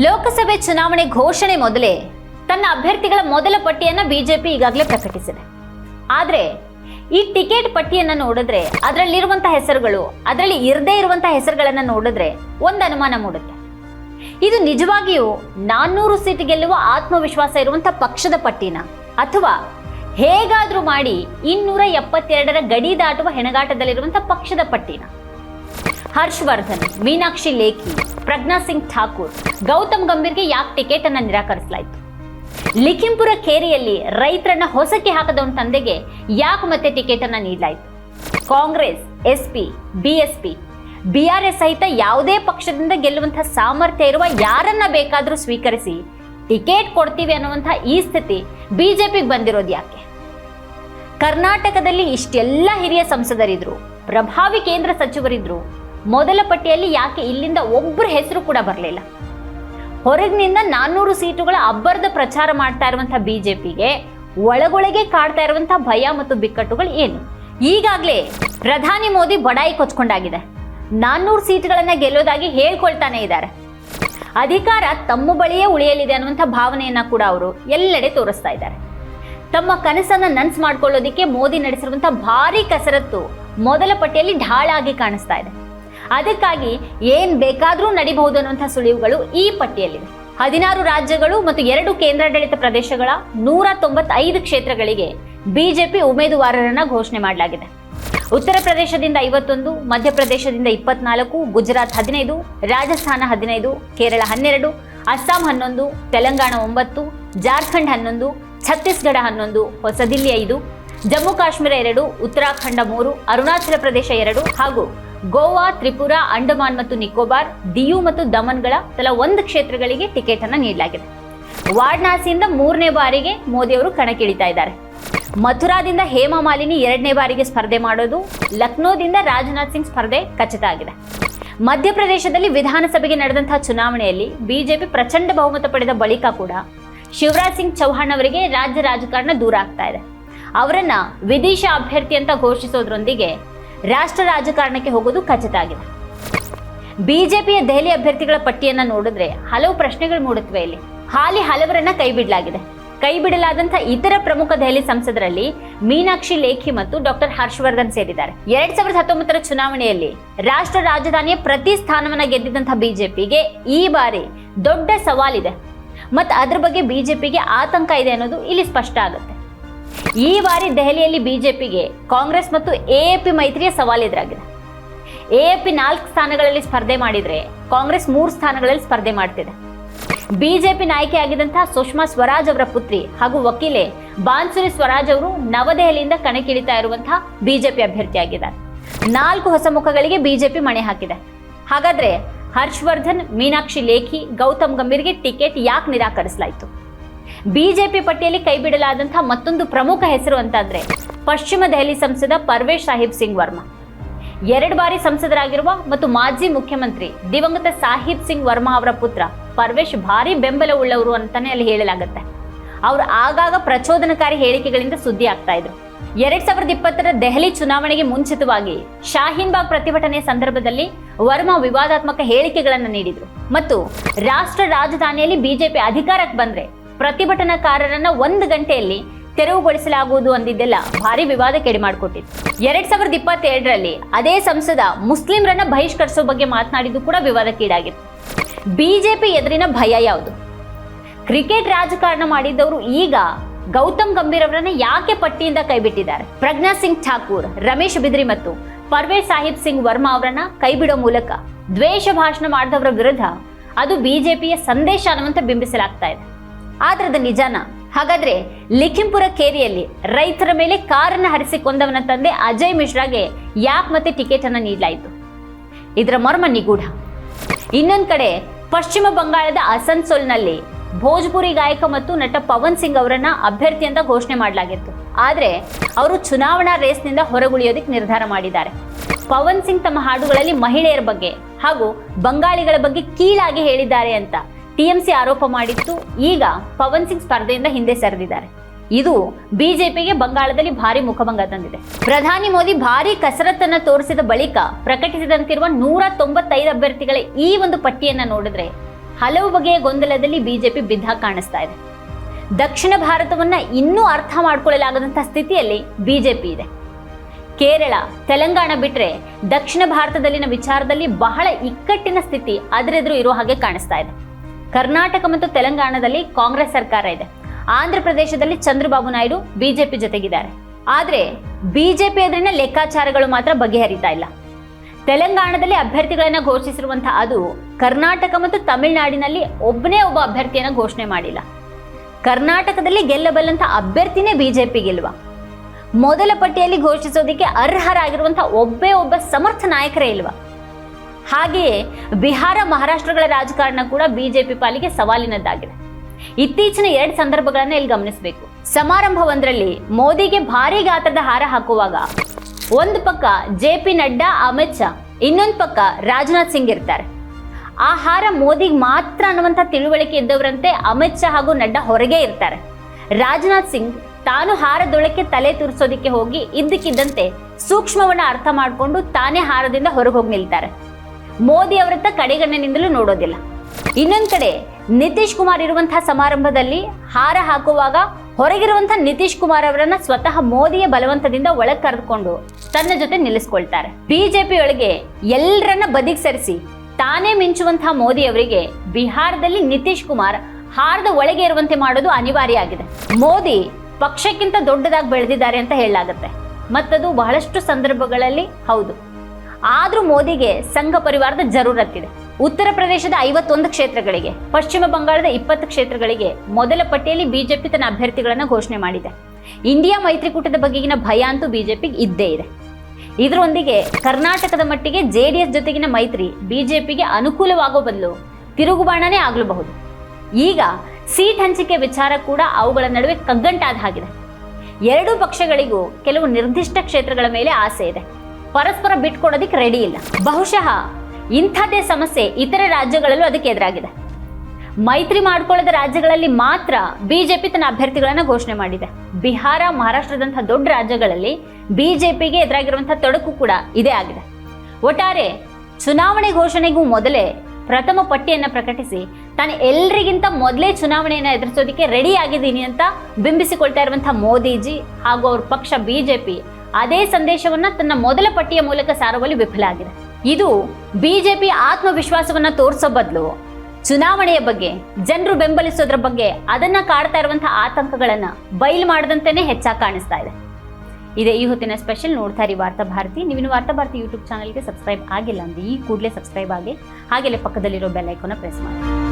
ಲೋಕಸಭೆ ಚುನಾವಣೆ ಘೋಷಣೆ ಮೊದಲೇ ತನ್ನ ಅಭ್ಯರ್ಥಿಗಳ ಮೊದಲ ಪಟ್ಟಿಯನ್ನು ಬಿಜೆಪಿ ಈಗಾಗಲೇ ಪ್ರಕಟಿಸಿದೆ. ಆದರೆ ಈ ಟಿಕೆಟ್ ಪಟ್ಟಿಯನ್ನು ನೋಡಿದ್ರೆ ಅದರಲ್ಲಿರುವಂತಹ ಹೆಸರುಗಳು, ಅದರಲ್ಲಿ ಇರದೇ ಇರುವಂತಹ ಹೆಸರುಗಳನ್ನು ನೋಡಿದ್ರೆ ಒಂದು ಅನುಮಾನ ಮೂಡುತ್ತೆ. ಇದು ನಿಜವಾಗಿಯೂ ನಾನ್ನೂರು ಸೀಟ್ ಗೆಲ್ಲುವ ಆತ್ಮವಿಶ್ವಾಸ ಇರುವಂತಹ ಪಕ್ಷದ ಪಟ್ಟಿನ ಅಥವಾ ಹೇಗಾದರೂ ಮಾಡಿ ಇನ್ನೂರ ಎಪ್ಪತ್ತೆರಡರ ಗಡಿ ದಾಟುವ ಹೆಣಗಾಟದಲ್ಲಿರುವಂತಹ ಪಕ್ಷದ ಪಟ್ಟಿನ. ಹರ್ಷವರ್ಧನ್, ಮೀನಾಕ್ಷಿ ಲೇಖಿ, ಪ್ರಜ್ಞಾ ಸಿಂಗ್ ಠಾಕೂರ್, ಗೌತಮ್ ಗಂಭೀರ್ಗೆ ಯಾಕೆ ಟಿಕೆಟ್ ಅನ್ನ ನಿರಾಕರಿಸಲಾಯಿತು? ಲಿಖಿಂಪುರ ಕೇರಿಯಲ್ಲಿ ರೈತರನ್ನ ಹೊಸಕ್ಕೆ ಹಾಕದವನ ತಂದೆಗೆ ಯಾಕೆ ಮತ್ತೆ ಟಿಕೆಟ್ ಅನ್ನ ನೀಡಲಾಯಿತು? ಕಾಂಗ್ರೆಸ್, ಎಸ್ಪಿ, ಬಿಎಸ್ಪಿ, ಬಿಆರ್ಎಸ್ ಸಹಿತ ಯಾವುದೇ ಪಕ್ಷದಿಂದ ಗೆಲ್ಲುವಂತಹ ಸಾಮರ್ಥ್ಯ ಇರುವ ಯಾರನ್ನ ಬೇಕಾದರೂ ಸ್ವೀಕರಿಸಿ ಟಿಕೆಟ್ ಕೊಡ್ತೀವಿ ಅನ್ನುವಂತಹ ಈ ಸ್ಥಿತಿ ಬಿಜೆಪಿಗೆ ಬಂದಿರೋದು ಯಾಕೆ? ಕರ್ನಾಟಕದಲ್ಲಿ ಇಷ್ಟೆಲ್ಲ ಹಿರಿಯ ಸಂಸದರಿದ್ರು, ಪ್ರಭಾವಿ ಕೇಂದ್ರ ಸಚಿವರಿದ್ರು ಮೊದಲ ಪಟ್ಟಿಯಲ್ಲಿ ಯಾಕೆ ಇಲ್ಲಿಂದ ಒಬ್ಬರ ಹೆಸರು ಕೂಡ ಬರಲಿಲ್ಲ? ಹೊರಗಿನಿಂದ ನಾನ್ನೂರು ಸೀಟುಗಳ ಅಬ್ಬರದ ಪ್ರಚಾರ ಮಾಡ್ತಾ ಇರುವಂತಹ ಬಿಜೆಪಿಗೆ ಒಳಗೊಳಗೆ ಕಾಡ್ತಾ ಇರುವಂತಹ ಭಯ ಮತ್ತು ಬಿಕ್ಕಟ್ಟುಗಳು ಏನು? ಈಗಾಗಲೇ ಪ್ರಧಾನಿ ಮೋದಿ ಬಡಾಯಿ ಕೊಚ್ಕೊಂಡಾಗಿದೆ. ನಾನ್ನೂರು ಸೀಟುಗಳನ್ನು ಗೆಲ್ಲೋದಾಗಿ ಹೇಳ್ಕೊಳ್ತಾನೆ ಇದ್ದಾರೆ. ಅಧಿಕಾರ ತಮ್ಮ ಬಳಿಯೇ ಉಳಿಯಲಿದೆ ಅನ್ನುವಂಥ ಭಾವನೆಯನ್ನ ಕೂಡ ಅವರು ಎಲ್ಲೆಡೆ ತೋರಿಸ್ತಾ ಇದ್ದಾರೆ. ತಮ್ಮ ಕನಸನ್ನ ನನ್ಸ್ ಮಾಡ್ಕೊಳ್ಳೋದಿಕ್ಕೆ ಮೋದಿ ನಡೆಸಿರುವಂತಹ ಭಾರಿ ಕಸರತ್ತು ಮೊದಲ ಪಟ್ಟಿಯಲ್ಲಿ ಢಾಳಾಗಿ ಕಾಣಿಸ್ತಾ ಇದೆ. ಅದಕ್ಕಾಗಿ ಏನ್ ಬೇಕಾದರೂ ನಡಿಬಹುದು ಅನ್ನುವಂಥ ಸುಳಿವುಗಳು ಈ ಪಟ್ಟಿಯಲ್ಲಿವೆ. ಹದಿನಾರು ರಾಜ್ಯಗಳು ಮತ್ತು ಎರಡು ಕೇಂದ್ರಾಡಳಿತ ಪ್ರದೇಶಗಳ ನೂರ ತೊಂಬತ್ತೈದು ಕ್ಷೇತ್ರಗಳಿಗೆ ಬಿಜೆಪಿ ಉಮೇದುವಾರರನ್ನ ಘೋಷಣೆ ಮಾಡಲಾಗಿದೆ. ಉತ್ತರ ಪ್ರದೇಶದಿಂದ ಐವತ್ತೊಂದು, ಮಧ್ಯಪ್ರದೇಶದಿಂದ ಇಪ್ಪತ್ನಾಲ್ಕು, ಗುಜರಾತ್ ಹದಿನೈದು, ರಾಜಸ್ಥಾನ ಹದಿನೈದು, ಕೇರಳ ಹನ್ನೆರಡು, ಅಸ್ಸಾಂ ಹನ್ನೊಂದು, ತೆಲಂಗಾಣ ಒಂಬತ್ತು, ಜಾರ್ಖಂಡ್ ಹನ್ನೊಂದು, ಛತ್ತೀಸ್ಗಢ ಹನ್ನೊಂದು, ಹೊಸದಿಲ್ಲಿ ಐದು, ಜಮ್ಮು ಕಾಶ್ಮೀರ ಎರಡು, ಉತ್ತರಾಖಂಡ ಮೂರು, ಅರುಣಾಚಲ ಪ್ರದೇಶ ಎರಡು ಹಾಗೂ ಗೋವಾ, ತ್ರಿಪುರಾ, ಅಂಡಮಾನ್ ಮತ್ತು ನಿಕೋಬಾರ್, ದಿಯು ಮತ್ತು ದಮನ್ಗಳ ತಲಾ ಒಂದು ಕ್ಷೇತ್ರಗಳಿಗೆ ಟಿಕೆಟ್ ಅನ್ನು ನೀಡಲಾಗಿದೆ. ವಾರಣಾಸಿಯಿಂದ ಮೂರನೇ ಬಾರಿಗೆ ಮೋದಿ ಅವರು ಕಣಕ್ಕಿಳಿತಾ ಇದ್ದಾರೆ. ಮಥುರಾದಿಂದ ಹೇಮಾ ಮಾಲಿನಿ ಎರಡನೇ ಬಾರಿಗೆ ಸ್ಪರ್ಧೆ ಮಾಡೋದು, ಲಕ್ನೋದಿಂದ ರಾಜನಾಥ್ ಸಿಂಗ್ ಸ್ಪರ್ಧೆ ಖಚಿತ ಆಗಿದೆ. ಮಧ್ಯಪ್ರದೇಶದಲ್ಲಿ ವಿಧಾನಸಭೆಗೆ ನಡೆದಂತಹ ಚುನಾವಣೆಯಲ್ಲಿ ಬಿಜೆಪಿ ಪ್ರಚಂಡ ಬಹುಮತ ಪಡೆದ ಬಳಿಕ ಕೂಡ ಶಿವರಾಜ್ ಸಿಂಗ್ ಚೌಹಾಣ್ ಅವರಿಗೆ ರಾಜ್ಯ ರಾಜಕಾರಣ ದೂರ ಆಗ್ತಾ ಇದೆ. ಅವರನ್ನ ವಿದೇಶ ಅಭ್ಯರ್ಥಿ ಅಂತ ಘೋಷಿಸೋದ್ರೊಂದಿಗೆ ರಾಷ್ಟ್ರ ರಾಜಕಾರಣಕ್ಕೆ ಹೋಗೋದು ಖಚಿತ ಆಗಿದೆ ಬಿಜೆಪಿಯ ದೆಹಲಿ ಅಭ್ಯರ್ಥಿಗಳ ಪಟ್ಟಿಯನ್ನ ನೋಡಿದ್ರೆ ಹಲವು ಪ್ರಶ್ನೆಗಳು ಮೂಡುತ್ತವೆ ಇಲ್ಲಿ. ಹಾಲಿ ಹಲವರನ್ನ ಕೈ ಬಿಡಲಾಗಿದೆ. ಇತರ ಪ್ರಮುಖ ದೆಹಲಿ ಸಂಸದರಲ್ಲಿ ಮೀನಾಕ್ಷಿ ಲೇಖಿ ಮತ್ತು ಡಾಕ್ಟರ್ ಹರ್ಷವರ್ಧನ್ ಸೇರಿದ್ದಾರೆ. ಎರಡ್ ಸಾವಿರದ ಹತ್ತೊಂಬತ್ತರ ಚುನಾವಣೆಯಲ್ಲಿ ರಾಷ್ಟ್ರ ರಾಜಧಾನಿಯ ಪ್ರತಿ ಸ್ಥಾನವನ್ನ ಗೆದ್ದಿದ್ದಂತಹ ಬಿಜೆಪಿಗೆ ಈ ಬಾರಿ ದೊಡ್ಡ ಸವಾಲಿದೆ. ಮತ್ತು ಅದ್ರ ಬಗ್ಗೆ ಬಿಜೆಪಿಗೆ ಆತಂಕ ಇದೆ ಅನ್ನೋದು ಇಲ್ಲಿ ಸ್ಪಷ್ಟ ಆಗುತ್ತೆ. ಈ ಬಾರಿ ದೆಹಲಿಯಲ್ಲಿ ಬಿಜೆಪಿಗೆ ಕಾಂಗ್ರೆಸ್ ಮತ್ತು ಎಎಪಿ ಮೈತ್ರಿಯ ಸವಾಲು ಎದುರಾಗಿದೆ. ಎಎಪಿ ನಾಲ್ಕು ಸ್ಥಾನಗಳಲ್ಲಿ ಸ್ಪರ್ಧೆ ಮಾಡಿದ್ರೆ ಕಾಂಗ್ರೆಸ್ ಮೂರು ಸ್ಥಾನಗಳಲ್ಲಿ ಸ್ಪರ್ಧೆ ಮಾಡ್ತಿದೆ. ಬಿಜೆಪಿ ನಾಯಕಿ ಆಗಿದ್ದಂತಹ ಸುಷ್ಮಾ ಸ್ವರಾಜ್ ಅವರ ಪುತ್ರಿ ಹಾಗೂ ವಕೀಲೆ ಬಾನ್ಸುರಿ ಸ್ವರಾಜ್ ಅವರು ನವದೆಹಲಿಯಿಂದ ಕಣಕ್ಕಿಳಿತಾ ಇರುವಂತಹ ಬಿಜೆಪಿ ಅಭ್ಯರ್ಥಿಯಾಗಿದ್ದಾರೆ ನಾಲ್ಕು ಹೊಸ ಮುಖಗಳಿಗೆ ಬಿಜೆಪಿ ಮಣೆ ಹಾಕಿದೆ. ಹಾಗಾದ್ರೆ ಹರ್ಷವರ್ಧನ್, ಮೀನಾಕ್ಷಿ ಲೇಖಿ, ಗೌತಮ್ ಗಂಭೀರ್ಗೆ ಟಿಕೆಟ್ ಯಾಕೆ ನಿರಾಕರಿಸಲಾಯಿತು? ಬಿಜೆಪಿ ಪಟ್ಟಿಯಲ್ಲಿ ಕೈಬಿಡಲಾದಂಥ ಮತ್ತೊಂದು ಪ್ರಮುಖ ಹೆಸರು ಅಂತಂದ್ರೆ ಪಶ್ಚಿಮ ದೆಹಲಿ ಸಂಸದ ಪರ್ವೇಶ್ ಸಾಹಿಬ್ ಸಿಂಗ್ ವರ್ಮಾ. ಎರಡು ಬಾರಿ ಸಂಸದರಾಗಿರುವ ಮತ್ತು ಮಾಜಿ ಮುಖ್ಯಮಂತ್ರಿ ದಿವಂಗತ ಸಾಹಿಬ್ ಸಿಂಗ್ ವರ್ಮಾ ಅವರ ಪುತ್ರ ಪರ್ವೇಶ್ ಭಾರಿ ಬೆಂಬಲ ಉಳ್ಳವರು ಅಂತಾನೆ ಅಲ್ಲಿ ಹೇಳಲಾಗುತ್ತೆ. ಅವರು ಆಗಾಗ ಪ್ರಚೋದನಕಾರಿ ಹೇಳಿಕೆಗಳಿಂದ ಸುದ್ದಿ ಆಗ್ತಾ ಇದ್ರು. ಎರಡ್ ಸಾವಿರದ ಇಪ್ಪತ್ತರ ದೆಹಲಿ ಚುನಾವಣೆಗೆ ಮುಂಚಿತವಾಗಿ ಶಾಹೀನ್ ಬಾಗ್ ಪ್ರತಿಭಟನೆಯ ಸಂದರ್ಭದಲ್ಲಿ ವರ್ಮಾ ವಿವಾದಾತ್ಮಕ ಹೇಳಿಕೆಗಳನ್ನು ನೀಡಿದ್ರು. ಮತ್ತು ರಾಷ್ಟ್ರ ರಾಜಧಾನಿಯಲ್ಲಿ ಬಿಜೆಪಿ ಅಧಿಕಾರಕ್ಕೆ ಬಂದ್ರೆ ಪ್ರತಿಭಟನಾಕಾರರನ್ನ ಒಂದು ಗಂಟೆಯಲ್ಲಿ ತೆರವುಗೊಳಿಸಲಾಗುವುದು ಅಂದಿದ್ದೆಲ್ಲ ಭಾರಿ ವಿವಾದ ಕೆಡಿ ಮಾಡಿಕೊಟ್ಟಿತ್ತು. ಎರಡ್ ಸಾವಿರದ ಇಪ್ಪತ್ತೆರಡರಲ್ಲಿ ಅದೇ ಸಂಸದ ಮುಸ್ಲಿಮರನ್ನ ಬಹಿಷ್ಕರಿಸೋ ಬಗ್ಗೆ ಮಾತನಾಡಿದ್ದು ಕೂಡ ವಿವಾದಕ್ಕೀಡಾಗಿತ್ತು ಬಿಜೆಪಿ ಎದುರಿನ ಭಯ ಯಾವುದು? ಕ್ರಿಕೆಟ್ ರಾಜಕಾರಣ ಮಾಡಿದ್ದವರು ಈಗ ಗೌತಮ್ ಗಂಭೀರ್ ಅವರನ್ನ ಯಾಕೆ ಪಟ್ಟಿಯಿಂದ ಕೈಬಿಟ್ಟಿದ್ದಾರೆ? ಪ್ರಜ್ಞಾ ಸಿಂಗ್ ಠಾಕೂರ್, ರಮೇಶ್ ಬಿದ್ರಿ ಮತ್ತು ಪರ್ವೇಶ್ ಸಾಹಿಬ್ ಸಿಂಗ್ ವರ್ಮಾ ಅವರನ್ನ ಕೈಬಿಡೋ ಮೂಲಕ ದ್ವೇಷ ಭಾಷಣ ಮಾಡಿದವರ ವಿರುದ್ಧ ಅದು ಬಿಜೆಪಿಯ ಸಂದೇಶ ಅನ್ನುವಂತ ಬಿಂಬಿಸಲಾಗ್ತಾ ಇದೆ. ಆದ್ರೆ ಅದು ನಿಜಾನ? ಹಾಗಾದ್ರೆ ಲಿಖಿಂಪುರ ಕೇರಿಯಲ್ಲಿ ರೈತರ ಮೇಲೆ ಕಾರನ್ನ ಹರಿಸಿ ಕೊಂದವನ ತಂದೆ ಅಜಯ್ ಮಿಶ್ರಾಗೆ ಯಾಕೆ ಮತ್ತೆ ಟಿಕೆಟ್ ಅನ್ನ ನೀಡಲಾಯಿತು? ಇದರ ಮರ್ಮ ನಿಗೂಢ. ಇನ್ನೊಂದು ಕಡೆ ಪಶ್ಚಿಮ ಬಂಗಾಳದ ಅಸನ್ಸೋಲ್ನಲ್ಲಿ ಭೋಜ್ಪುರಿ ಗಾಯಕ ಮತ್ತು ನಟ ಪವನ್ ಸಿಂಗ್ ಅವರನ್ನ ಅಭ್ಯರ್ಥಿ ಅಂತ ಘೋಷಣೆ ಮಾಡಲಾಗಿತ್ತು. ಆದ್ರೆ ಅವರು ಚುನಾವಣಾ ರೇಸ್ನಿಂದ ಹೊರಗುಳಿಯೋದಕ್ಕೆ ನಿರ್ಧಾರ ಮಾಡಿದ್ದಾರೆ. ಪವನ್ ಸಿಂಗ್ ತಮ್ಮ ಹಾಡುಗಳಲ್ಲಿ ಮಹಿಳೆಯರ ಬಗ್ಗೆ ಹಾಗೂ ಬಂಗಾಳಿಗಳ ಬಗ್ಗೆ ಕೀಳಾಗಿ ಹೇಳಿದ್ದಾರೆ ಅಂತ ಟಿಎಂಸಿ ಆರೋಪ ಮಾಡಿತ್ತು ಈಗ ಪವನ್ ಸಿಂಗ್ ಸ್ಪರ್ಧೆಯಿಂದ ಹಿಂದೆ ಸರಿದಿದ್ದಾರೆ. ಇದು ಬಿಜೆಪಿಗೆ ಬಂಗಾಳದಲ್ಲಿ ಭಾರಿ ಮುಖಭಂಗ ತಂದಿದೆ. ಪ್ರಧಾನಿ ಮೋದಿ ಭಾರಿ ಕಸರತ್ತನ್ನ ತೋರಿಸಿದ ಬಳಿಕ ಪ್ರಕಟಿಸಿದಂತಿರುವ ನೂರ ತೊಂಬತ್ತೈದು ಅಭ್ಯರ್ಥಿಗಳ ಈ ಒಂದು ಪಟ್ಟಿಯನ್ನು ನೋಡಿದ್ರೆ ಹಲವು ಬಗೆಯ ಗೊಂದಲದಲ್ಲಿ ಬಿಜೆಪಿ ಬಿದ್ದ ಕಾಣಿಸ್ತಾ ಇದೆ. ದಕ್ಷಿಣ ಭಾರತವನ್ನ ಇನ್ನೂ ಅರ್ಥ ಮಾಡಿಕೊಳ್ಳಲಾಗದಂತಹ ಸ್ಥಿತಿಯಲ್ಲಿ ಬಿಜೆಪಿ ಇದೆ. ಕೇರಳ, ತೆಲಂಗಾಣ ಬಿಟ್ರೆ ದಕ್ಷಿಣ ಭಾರತದಲ್ಲಿನ ವಿಚಾರದಲ್ಲಿ ಬಹಳ ಇಕ್ಕಟ್ಟಿನ ಸ್ಥಿತಿ ಅದರೆದುರು ಇರೋ ಹಾಗೆ ಕಾಣಿಸ್ತಾ ಇದೆ. ಕರ್ನಾಟಕ ಮತ್ತು ತೆಲಂಗಾಣದಲ್ಲಿ ಕಾಂಗ್ರೆಸ್ ಸರ್ಕಾರ ಇದೆ. ಆಂಧ್ರ ಪ್ರದೇಶದಲ್ಲಿ ಚಂದ್ರಬಾಬು ನಾಯ್ಡು ಬಿಜೆಪಿ ಜೊತೆಗಿದ್ದಾರೆ. ಆದರೆ ಬಿಜೆಪಿ ಎದುರಿನ ಲೆಕ್ಕಾಚಾರಗಳು ಮಾತ್ರ ಬಗೆಹರಿತಾ ಇಲ್ಲ. ತೆಲಂಗಾಣದಲ್ಲಿ ಅಭ್ಯರ್ಥಿಗಳನ್ನು ಘೋಷಿಸಿರುವಂತಹ ಅದು ಕರ್ನಾಟಕ ಮತ್ತು ತಮಿಳುನಾಡಿನಲ್ಲಿ ಒಬ್ಬನೇ ಒಬ್ಬ ಅಭ್ಯರ್ಥಿಯನ್ನ ಘೋಷಣೆ ಮಾಡಿಲ್ಲ. ಕರ್ನಾಟಕದಲ್ಲಿ ಗೆಲ್ಲಬಲ್ಲಂಥ ಅಭ್ಯರ್ಥಿನೇ ಬಿಜೆಪಿ ಗೆಲ್ಲುವ ಮೊದಲ ಪಟ್ಟಿಯಲ್ಲಿ ಘೋಷಿಸೋದಕ್ಕೆ ಅರ್ಹರಾಗಿರುವಂತಹ ಒಬ್ಬೇ ಒಬ್ಬ ಸಮರ್ಥ ನಾಯಕರೇ ಇಲ್ವಾ? ಹಾಗೆಯೇ ಬಿಹಾರ ಮಹಾರಾಷ್ಟ್ರಗಳ ರಾಜಕಾರಣ ಕೂಡ ಬಿಜೆಪಿ ಪಾಲಿಗೆ ಸವಾಲಿನದ್ದಾಗಿದೆ. ಇತ್ತೀಚಿನ ಎರಡು ಸಂದರ್ಭಗಳನ್ನ ಇಲ್ಲಿ ಗಮನಿಸಬೇಕು. ಸಮಾರಂಭವೊಂದರಲ್ಲಿ ಮೋದಿಗೆ ಭಾರಿ ಗಾತ್ರದ ಹಾರ ಹಾಕುವಾಗ ಒಂದು ಪಕ್ಕ ಜೆ ಪಿ ನಡ್ಡಾ, ಅಮಿತ್ ಶಾ, ಇನ್ನೊಂದು ಪಕ್ಕ ರಾಜನಾಥ್ ಸಿಂಗ್ ಇರ್ತಾರೆ. ಆ ಹಾರ ಮೋದಿಗೆ ಮಾತ್ರ ಅನ್ನುವಂಥ ತಿಳುವಳಿಕೆ ಇದ್ದವರಂತೆ ಅಮಿತ್ ಶಾ ಹಾಗೂ ನಡ್ಡಾ ಹೊರಗೆ ಇರ್ತಾರೆ. ರಾಜನಾಥ್ ಸಿಂಗ್ ತಾನು ಹಾರದೊಳಕ್ಕೆ ತಲೆ ತುರಿಸೋದಿಕ್ಕೆ ಹೋಗಿ ಇದ್ದಕ್ಕಿದ್ದಂತೆ ಸೂಕ್ಷ್ಮವನ್ನ ಅರ್ಥ ಮಾಡಿಕೊಂಡು ತಾನೇ ಹಾರದಿಂದ ಹೊರಗೆ ಹೋಗಿ ನಿಲ್ತಾರೆ. ಮೋದಿ ಅವರತ್ತ ಕಡೆಗಣ್ಣಿನಿಂದಲೂ ನೋಡೋದಿಲ್ಲ. ಇನ್ನೊಂದು ಕಡೆ, ನಿತೀಶ್ ಕುಮಾರ್ ಇರುವಂತಹ ಸಮಾರಂಭದಲ್ಲಿ ಹಾರ ಹಾಕುವಾಗ ಹೊರಗಿರುವಂತಹ ನಿತೀಶ್ ಕುಮಾರ್ ಅವರನ್ನ ಸ್ವತಃ ಮೋದಿಯ ಬಲವಂತದಿಂದ ಒಳಗೆ ಕರೆದುಕೊಂಡು ತನ್ನ ಜೊತೆ ನಿಲ್ಲಿಸ್ಕೊಳ್ತಾರೆ. ಬಿಜೆಪಿ ಒಳಗೆ ಎಲ್ಲರನ್ನ ಬದಿಗೆ ಸರಿಸಿ ತಾನೇ ಮಿಂಚುವಂತಹ ಮೋದಿ ಅವರಿಗೆ ಬಿಹಾರದಲ್ಲಿ ನಿತೀಶ್ ಕುಮಾರ್ ಹಾರದ ಒಳಗೆ ಇರುವಂತೆ ಮಾಡೋದು ಅನಿವಾರ್ಯ ಆಗಿದೆ. ಮೋದಿ ಪಕ್ಷಕ್ಕಿಂತ ದೊಡ್ಡದಾಗಿ ಬೆಳೆದಿದ್ದಾರೆ ಅಂತ ಹೇಳಲಾಗುತ್ತೆ. ಮತ್ತದು ಬಹಳಷ್ಟು ಸಂದರ್ಭಗಳಲ್ಲಿ ಹೌದು. ಆದ್ರೂ ಮೋದಿಗೆ ಸಂಘ ಪರಿವಾರದ ಜರೂರತ್ತಿದೆ. ಉತ್ತರ ಪ್ರದೇಶದ ಐವತ್ತೊಂದು ಕ್ಷೇತ್ರಗಳಿಗೆ, ಪಶ್ಚಿಮ ಬಂಗಾಳದ ಇಪ್ಪತ್ತು ಕ್ಷೇತ್ರಗಳಿಗೆ ಮೊದಲ ಪಟ್ಟಿಯಲ್ಲಿ ಬಿಜೆಪಿ ತನ್ನ ಅಭ್ಯರ್ಥಿಗಳನ್ನು ಘೋಷಣೆ ಮಾಡಿದೆ. ಇಂಡಿಯಾ ಮೈತ್ರಿಕೂಟದ ಬಗೆಗಿನ ಭಯ ಅಂತೂ ಬಿಜೆಪಿಗೆ ಇದ್ದೇ ಇದೆ. ಇದರೊಂದಿಗೆ ಕರ್ನಾಟಕದ ಮಟ್ಟಿಗೆ ಜೆಡಿಎಸ್ ಜೊತೆಗಿನ ಮೈತ್ರಿ ಬಿಜೆಪಿಗೆ ಅನುಕೂಲವಾಗೋ ಬದಲು ತಿರುಗುಬಾಣನೇ ಆಗಲಬಹುದು. ಈಗ ಸೀಟ್ ಹಂಚಿಕೆ ವಿಚಾರ ಕೂಡ ಅವುಗಳ ನಡುವೆ ಕಗ್ಗಂಟಾದ ಹಾಗಿದೆ. ಎರಡೂ ಪಕ್ಷಗಳಿಗೂ ಕೆಲವು ನಿರ್ದಿಷ್ಟ ಕ್ಷೇತ್ರಗಳ ಮೇಲೆ ಆಸೆ ಇದೆ. ಪರಸ್ಪರ ಬಿಟ್ಕೊಡೋದಕ್ಕೆ ರೆಡಿ ಇಲ್ಲ. ಬಹುಶಃ ಇಂಥದ್ದೇ ಸಮಸ್ಯೆ ಇತರ ರಾಜ್ಯಗಳಲ್ಲೂ ಅದಕ್ಕೆ ಎದುರಾಗಿದೆ. ಮೈತ್ರಿ ಮಾಡ್ಕೊಳ್ಳದ ರಾಜ್ಯಗಳಲ್ಲಿ ಮಾತ್ರ ಬಿಜೆಪಿ ತನ್ನ ಅಭ್ಯರ್ಥಿಗಳನ್ನ ಘೋಷಣೆ ಮಾಡಿದೆ. ಬಿಹಾರ ಮಹಾರಾಷ್ಟ್ರದಂತಹ ದೊಡ್ಡ ರಾಜ್ಯಗಳಲ್ಲಿ ಬಿಜೆಪಿಗೆ ಎದುರಾಗಿರುವಂತಹ ತೊಡಕು ಕೂಡ ಇದೇ ಆಗಿದೆ. ಒಟ್ಟಾರೆ ಚುನಾವಣೆ ಘೋಷಣೆಗೂ ಮೊದಲೇ ಪ್ರಥಮ ಪಟ್ಟಿಯನ್ನ ಪ್ರಕಟಿಸಿ ತಾನು ಎಲ್ರಿಗಿಂತ ಮೊದಲೇ ಚುನಾವಣೆಯನ್ನು ಎದುರಿಸೋದಕ್ಕೆ ರೆಡಿ ಆಗಿದ್ದೀನಿ ಅಂತ ಬಿಂಬಿಸಿಕೊಳ್ತಾ ಇರುವಂತಹ ಮೋದಿಜಿ ಹಾಗೂ ಅವ್ರ ಪಕ್ಷ ಬಿಜೆಪಿ ಅದೇ ಸಂದೇಶವನ್ನ ತನ್ನ ಮೊದಲ ಪಟ್ಟಿಯ ಮೂಲಕ ಸಾರುವಲ್ಲಿ ವಿಫಲ ಆಗಿದೆ. ಇದು ಬಿಜೆಪಿ ಆತ್ಮವಿಶ್ವಾಸವನ್ನ ತೋರಿಸೋ ಬದಲು ಚುನಾವಣೆಯ ಬಗ್ಗೆ, ಜನರು ಬೆಂಬಲಿಸೋದ್ರ ಬಗ್ಗೆ ಅದನ್ನ ಕಾಡ್ತಾ ಇರುವಂತಹ ಆತಂಕಗಳನ್ನ ಬಯಲು ಮಾಡದಂತೆಯೇ ಹೆಚ್ಚಾಗಿ ಕಾಣಿಸ್ತಾ ಇದೆ. ಇದೇ ಈ ಹೊತ್ತಿನ ಸ್ಪೆಷಲ್ ನೋಡ್ತಾ ಇರಿ ವಾರ್ತಾ ಭಾರತಿ. ನೀವಿನ ವಾರ್ತಾ ಭಾರತಿ ಯೂಟ್ಯೂಬ್ ಚಾನಲ್ಗೆ ಸಬ್ಸ್ಕ್ರೈಬ್ ಆಗಿಲ್ಲ ಅಂದ್ರೆ ಈ ಕೂಡಲೇ ಸಬ್ಸ್ಕ್ರೈಬ್ ಆಗಿ ಹಾಗೆಲ್ಲೇ ಪಕ್ಕದಲ್ಲಿರೋ ಬೆಲ್ ಐಕೋನ ಪ್ರೆಸ್ ಮಾಡಿ.